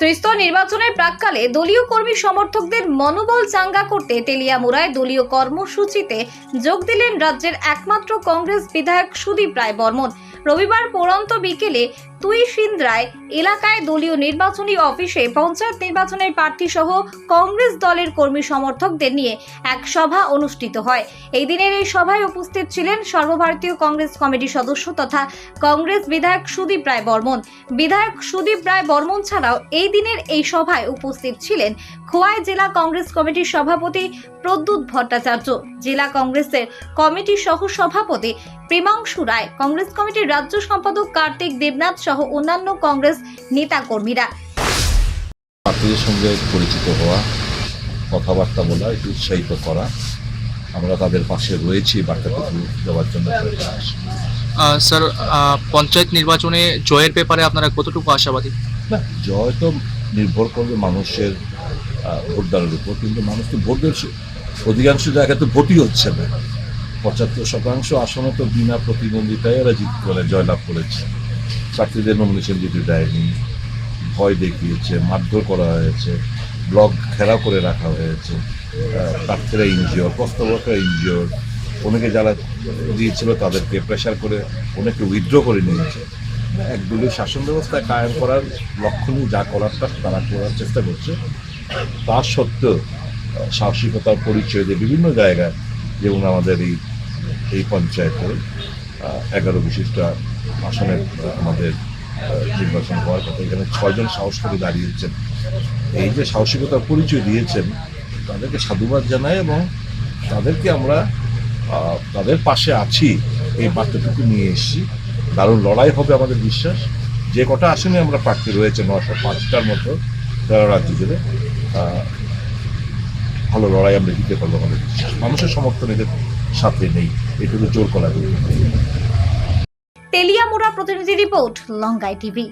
ত্রিস্তর নির্বাচনের প্রাককালে দলীয় কর্মী সমর্থকদের মনোবল চাঙ্গা করতে তেলিয়ামুড়ায় দলীয় কর্মসূচিতে যোগ দিলেন রাজ্যের একমাত্র কংগ্রেস বিধায়ক সুদীপ রায় বর্মন। রবিবার পড়ন্ত বিকেলে তুই সিন্দ্রায় এলাকায় দলীয় নির্বাচনী অফিসে পঞ্চায়েত নির্বাচনের প্রার্থী সহ কংগ্রেস দলের কর্মী সমর্থকদের নিয়ে এক সভা অনুষ্ঠিত হয়। এই দিনের এই সভায় উপস্থিত ছিলেন সর্বভারতীয় কংগ্রেস কমিটির সদস্য তথা কংগ্রেস বিধায়ক সুদীপ রায় বর্মন। বিধায়ক সুদীপ রায় বর্মন ছাড়াও এই দিনের এই সভায় উপস্থিত ছিলেন খোয়াই জেলা কংগ্রেস কমিটির সভাপতি প্রদ্যুৎ ভট্টাচার্য, জেলা কংগ্রেসের কমিটির সহ সভাপতি প্রেমাংশু রায়, কংগ্রেস কমিটির রাজ্য সম্পাদক কার্তিক দেবনাথ সহ অন্যান্য কংগ্রেস নেতাকর্মীরা। প্রার্থীদের সঙ্গে পরিচিত হওয়া কথাবার্তা বলা একটু উৎসাহিত করা আমরা তাদের পাশে রয়েছি বার্তাটুকু দেওয়ার জন্য স্যার পঞ্চায়েত নির্বাচনে জয়ের ব্যাপারে আপনারা কতটুকু আশাবাদী? জয় তো নির্ভর করবে মানুষের ভোটদানের উপর কিন্তু মানুষ তো ভোট অধিকাংশ জায়গায় তো ভোটই হচ্ছে না। পঁচাত্তর শতাংশ আসনে তো বিনা প্রতিদ্বন্দ্বিতায় এরা জিত করে জয়লাভ করেছে। প্রার্থীদের নমিনেশন দিতে দেয়নি ভয় দেখিয়েছে মারধর করা হয়েছে ব্লক ঘেরাও করে রাখা হয়েছে প্রার্থীরা ইনজিওর প্রস্তাবকরা ইনজিওর অনেকে যারা দিয়েছিল তাদেরকে প্রেশার করে অনেকে উইথড্র করে নিয়েছে। একদলীয় শাসন ব্যবস্থা কায়েম করার লক্ষ্য নিয়ে যা করারটা তারা করার চেষ্টা করছে। তা সত্ত্বেও সাহসিকতার পরিচয় দিয়ে বিভিন্ন জায়গায় যেমন আমাদের এই এই পঞ্চায়েতে আহ, এগারো বিশিষ্ট আসনের আমাদের নির্বাচন হওয়ার কথা। এখানে ছয়জন সাহস করে দাঁড়িয়েছেন। এই যে সাহসিকতার পরিচয় দিয়েছেন, তাদেরকে সাধুবাদ জানাই এবং তাদেরকে আমরা তাদের পাশে আছি। এই বার্তাটুকু নিয়ে এসেছি। দারুণ লড়াই হবে আমাদের বিশ্বাস। যে কটা আসনে আমরা প্রার্থী রয়েছে নশো পাঁচটার মতো সারা রাজ্য জুড়ে ভালো লড়াই আমরা দিতে পারব আমাদের বিশ্বাস মানুষের সমর্থন এদের সাথে নেই। এটুকু জোর করা তেলিয়ামুড়া প্রতিনিধি রিপোর্ট, লঙ্গাই টিভি।